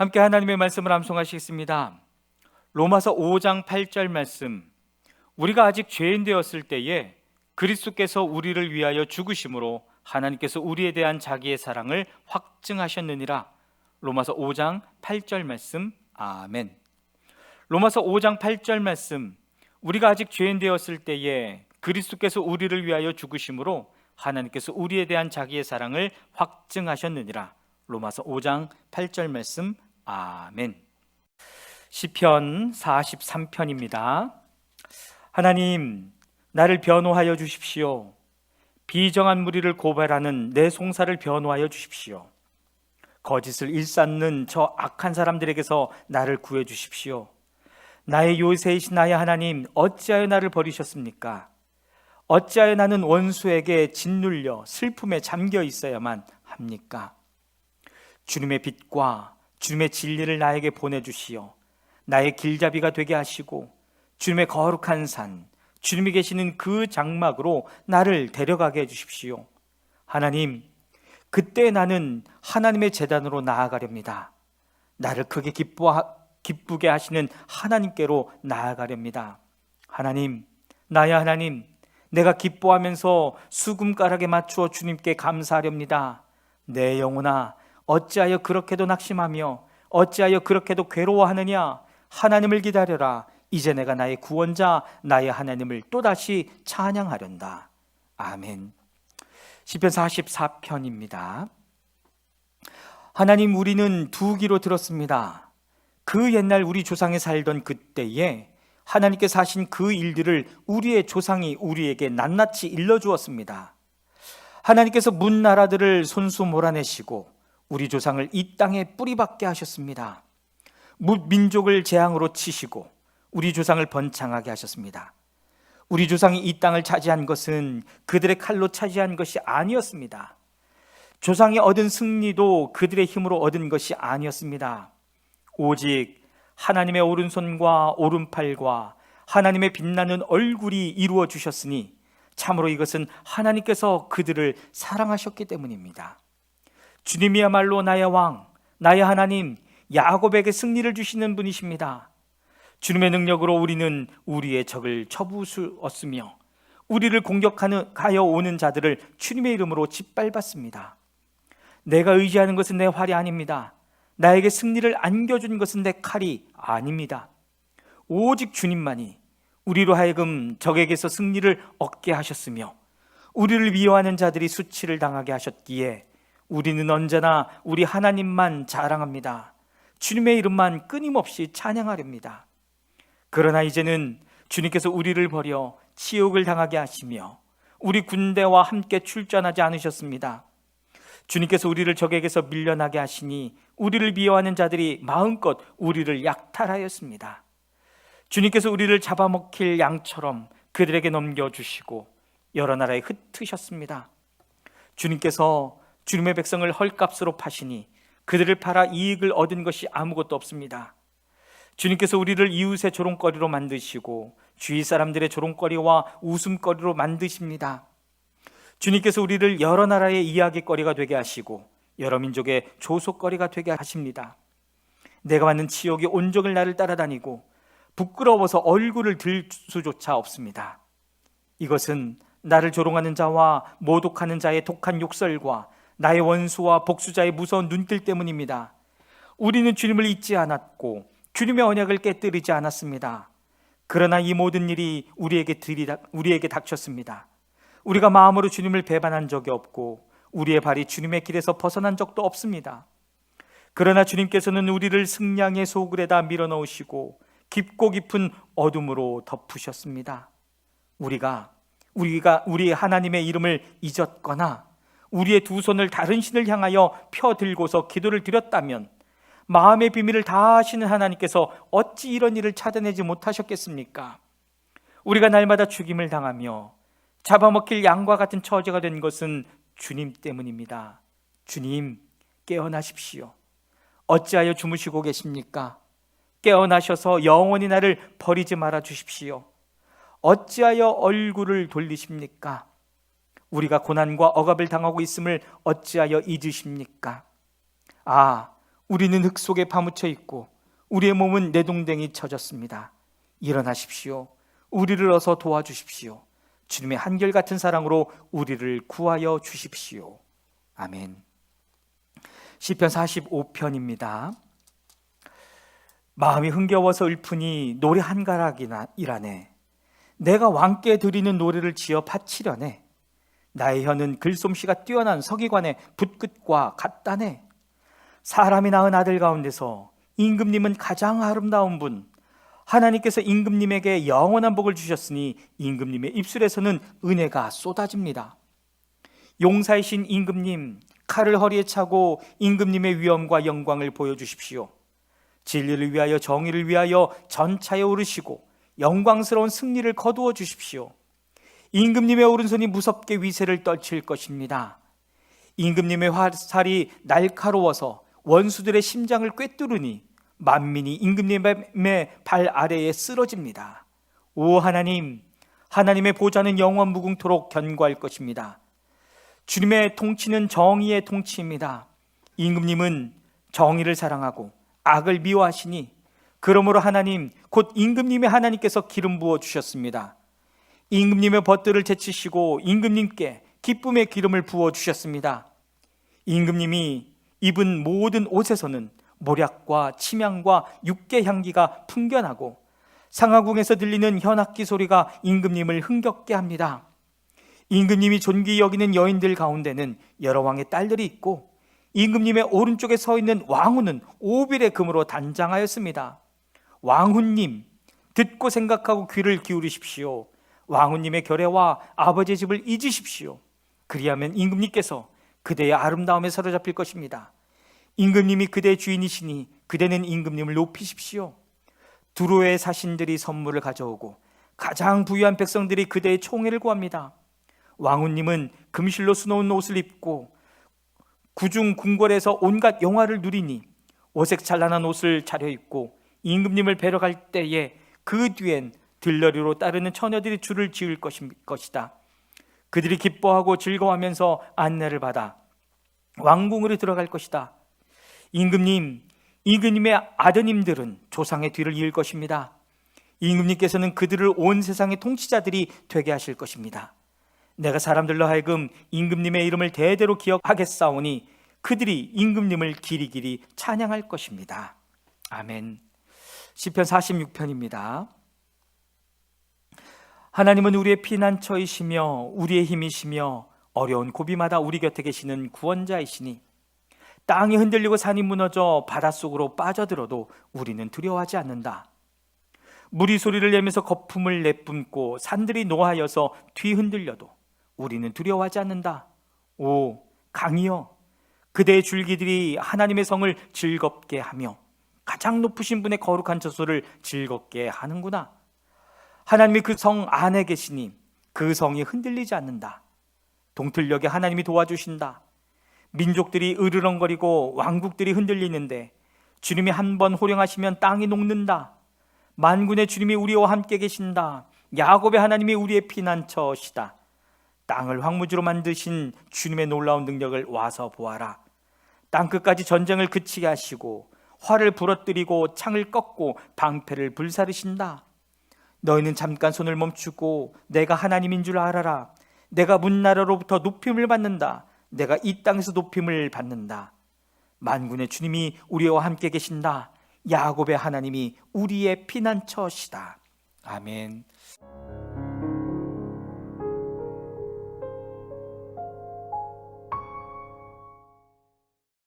함께 하나님의 말씀을 암송하시겠습니다. 로마서 5장 8절 말씀. 우리가 아직 죄인 되었을 때에 그리스도께서 우리를 위하여 죽으심으로 하나님께서 우리에 대한 자기의 사랑을 확증하셨느니라. 로마서 5장 8절 말씀. 아멘. 로마서 5장 8절 말씀. 우리가 아직 죄인 되었을 때에 그리스도께서 우리를 위하여 죽으심으로 하나님께서 우리에 대한 자기의 사랑을 확증하셨느니라. 로마서 5장 8절 말씀. 아멘. 시편 43편입니다. 하나님, 나를 변호하여 주십시오. 비정한 무리를 고발하는 내 송사를 변호하여 주십시오. 거짓을 일삼는 저 악한 사람들에게서 나를 구해 주십시오. 나의 요새이신 나의 하나님, 어찌하여 나를 버리셨습니까? 어찌하여 나는 원수에게 짓눌려 슬픔에 잠겨 있어야만 합니까? 주님의 빛과 주님의 진리를 나에게 보내주시어 나의 길잡이가 되게 하시고 주님의 거룩한 산, 주님이 계시는 그 장막으로 나를 데려가게 해주십시오. 하나님, 그때 나는 하나님의 재단으로 나아가렵니다. 나를 크게 기뻐, 기쁘게 하시는 하나님께로 나아가렵니다. 하나님, 나의 하나님, 내가 기뻐하면서 수금가락에 맞추어 주님께 감사하렵니다. 내 영혼아, 어찌하여 그렇게도 낙심하며 어찌하여 그렇게도 괴로워하느냐? 하나님을 기다려라. 이제 내가 나의 구원자, 나의 하나님을 또다시 찬양하련다. 아멘. 시편 44편입니다. 하나님 우리는 두 귀로 들었습니다. 그 옛날 우리 조상이 살던 그때에 하나님께서 하신 그 일들을 우리의 조상이 우리에게 낱낱이 일러주었습니다. 하나님께서 문 나라들을 손수 몰아내시고 우리 조상을 이 땅에 뿌리박게 하셨습니다. 민족을 재앙으로 치시고 우리 조상을 번창하게 하셨습니다. 우리 조상이 이 땅을 차지한 것은 그들의 칼로 차지한 것이 아니었습니다. 조상이 얻은 승리도 그들의 힘으로 얻은 것이 아니었습니다. 오직 하나님의 오른손과 오른팔과 하나님의 빛나는 얼굴이 이루어 주셨으니 참으로 이것은 하나님께서 그들을 사랑하셨기 때문입니다. 주님이야말로 나의 왕, 나의 하나님, 야곱에게 승리를 주시는 분이십니다. 주님의 능력으로 우리는 우리의 적을 쳐부수었으며 우리를 공격하는 가여 오는 자들을 주님의 이름으로 짓밟았습니다. 내가 의지하는 것은 내 활이 아닙니다. 나에게 승리를 안겨준 것은 내 칼이 아닙니다. 오직 주님만이 우리로 하여금 적에게서 승리를 얻게 하셨으며 우리를 미워하는 자들이 수치를 당하게 하셨기에 우리는 언제나 우리 하나님만 자랑합니다. 주님의 이름만 끊임없이 찬양하렵니다. 그러나 이제는 주님께서 우리를 버려 치욕을 당하게 하시며 우리 군대와 함께 출전하지 않으셨습니다. 주님께서 우리를 적에게서 밀려나게 하시니 우리를 미워하는 자들이 마음껏 우리를 약탈하였습니다. 주님께서 우리를 잡아먹힐 양처럼 그들에게 넘겨주시고 여러 나라에 흩으셨습니다. 주님께서 주님의 백성을 헐값으로 파시니 그들을 팔아 이익을 얻은 것이 아무것도 없습니다. 주님께서 우리를 이웃의 조롱거리로 만드시고 주위 사람들의 조롱거리와 웃음거리로 만드십니다. 주님께서 우리를 여러 나라의 이야기거리가 되게 하시고 여러 민족의 조속거리가 되게 하십니다. 내가 받는 치욕이 온종일 나를 따라다니고 부끄러워서 얼굴을 들 수조차 없습니다. 이것은 나를 조롱하는 자와 모독하는 자의 독한 욕설과 나의 원수와 복수자의 무서운 눈길 때문입니다. 우리는 주님을 잊지 않았고 주님의 언약을 깨뜨리지 않았습니다. 그러나 이 모든 일이 우리에게 들이다, 우리에게 닥쳤습니다. 우리가 마음으로 주님을 배반한 적이 없고 우리의 발이 주님의 길에서 벗어난 적도 없습니다. 그러나 주님께서는 우리를 승량의 소굴에다 밀어넣으시고 깊고 깊은 어둠으로 덮으셨습니다. 우리가 우리가 우리 하나님의 이름을 잊었거나 우리의 두 손을 다른 신을 향하여 펴 들고서 기도를 드렸다면 마음의 비밀을 다 아시는 하나님께서 어찌 이런 일을 찾아내지 못하셨겠습니까? 우리가 날마다 죽임을 당하며 잡아먹힐 양과 같은 처지가 된 것은 주님 때문입니다. 주님, 깨어나십시오. 어찌하여 주무시고 계십니까? 깨어나셔서 영원히 나를 버리지 말아 주십시오. 어찌하여 얼굴을 돌리십니까? 우리가 고난과 억압을 당하고 있음을 어찌하여 잊으십니까? 아, 우리는 흙 속에 파묻혀 있고 우리의 몸은 내동댕이 쳐졌습니다. 일어나십시오. 우리를 어서 도와주십시오. 주님의 한결같은 사랑으로 우리를 구하여 주십시오. 아멘. 시편 45편입니다. 마음이 흥겨워서 읊으니 노래 한 가락이나 이라네. 내가 왕께 드리는 노래를 지어 바치려네. 나의 혀는 글솜씨가 뛰어난 서기관의 붓끝과 같다네. 사람이 낳은 아들 가운데서 임금님은 가장 아름다운 분. 하나님께서 임금님에게 영원한 복을 주셨으니 임금님의 입술에서는 은혜가 쏟아집니다. 용사이신 임금님, 칼을 허리에 차고 임금님의 위엄과 영광을 보여주십시오. 진리를 위하여 정의를 위하여 전차에 오르시고 영광스러운 승리를 거두어 주십시오. 임금님의 오른손이 무섭게 위세를 떨칠 것입니다. 임금님의 화살이 날카로워서 원수들의 심장을 꿰뚫으니 만민이 임금님의 발 아래에 쓰러집니다. 오 하나님, 하나님의 보좌는 영원 무궁토록 견고할 것입니다. 주님의 통치는 정의의 통치입니다. 임금님은 정의를 사랑하고 악을 미워하시니 그러므로 하나님 곧 임금님의 하나님께서 기름 부어 주셨습니다. 임금님의 벗들을 제치시고 임금님께 기쁨의 기름을 부어 주셨습니다. 임금님이 입은 모든 옷에서는 모략과 침향과 육계 향기가 풍겨나고 상하궁에서 들리는 현악기 소리가 임금님을 흥겹게 합니다. 임금님이 존귀 여기는 여인들 가운데는 여러 왕의 딸들이 있고 임금님의 오른쪽에 서 있는 왕후는 오빌의 금으로 단장하였습니다. 왕후님, 듣고 생각하고 귀를 기울이십시오. 왕후님의 결례와 아버지의 집을 잊으십시오. 그리하면 임금님께서 그대의 아름다움에 사로잡힐 것입니다. 임금님이 그대의 주인이시니 그대는 임금님을 높이십시오. 두로의 사신들이 선물을 가져오고 가장 부유한 백성들이 그대의 총애를 구합니다. 왕후님은 금실로 수놓은 옷을 입고 구중 궁궐에서 온갖 영화를 누리니 오색 찬란한 옷을 차려입고 임금님을 뵈러 갈 때에 그 뒤엔 들러리로 따르는 처녀들이 줄을 지을 것이다. 그들이 기뻐하고 즐거워하면서 안내를 받아 왕궁으로 들어갈 것이다. 임금님, 임금님의 아드님들은 조상의 뒤를 이을 것입니다. 임금님께서는 그들을 온 세상의 통치자들이 되게 하실 것입니다. 내가 사람들로 하여금 임금님의 이름을 대대로 기억하겠사오니 그들이 임금님을 길이길이 찬양할 것입니다. 아멘. 시편 46편입니다. 하나님은 우리의 피난처이시며 우리의 힘이시며 어려운 고비마다 우리 곁에 계시는 구원자이시니 땅이 흔들리고 산이 무너져 바닷속으로 빠져들어도 우리는 두려워하지 않는다. 물이 소리를 내면서 거품을 내뿜고 산들이 노하여서 뒤흔들려도 우리는 두려워하지 않는다. 오, 강이여, 그대의 줄기들이 하나님의 성을 즐겁게 하며 가장 높으신 분의 거룩한 저소를 즐겁게 하는구나. 하나님이 그 성 안에 계시니 그 성이 흔들리지 않는다. 동틀녘에 하나님이 도와주신다. 민족들이 으르렁거리고 왕국들이 흔들리는데 주님이 한 번 호령하시면 땅이 녹는다. 만군의 주님이 우리와 함께 계신다. 야곱의 하나님이 우리의 피난처시다. 땅을 황무지로 만드신 주님의 놀라운 능력을 와서 보아라. 땅 끝까지 전쟁을 그치게 하시고 활을 부러뜨리고 창을 꺾고 방패를 불사르신다. 너희는 잠깐 손을 멈추고 내가 하나님인 줄 알아라. 내가 문나라로부터 높임을 받는다. 내가 이 땅에서 높임을 받는다. 만군의 주님이 우리와 함께 계신다. 야곱의 하나님이 우리의 피난처시다. 아멘.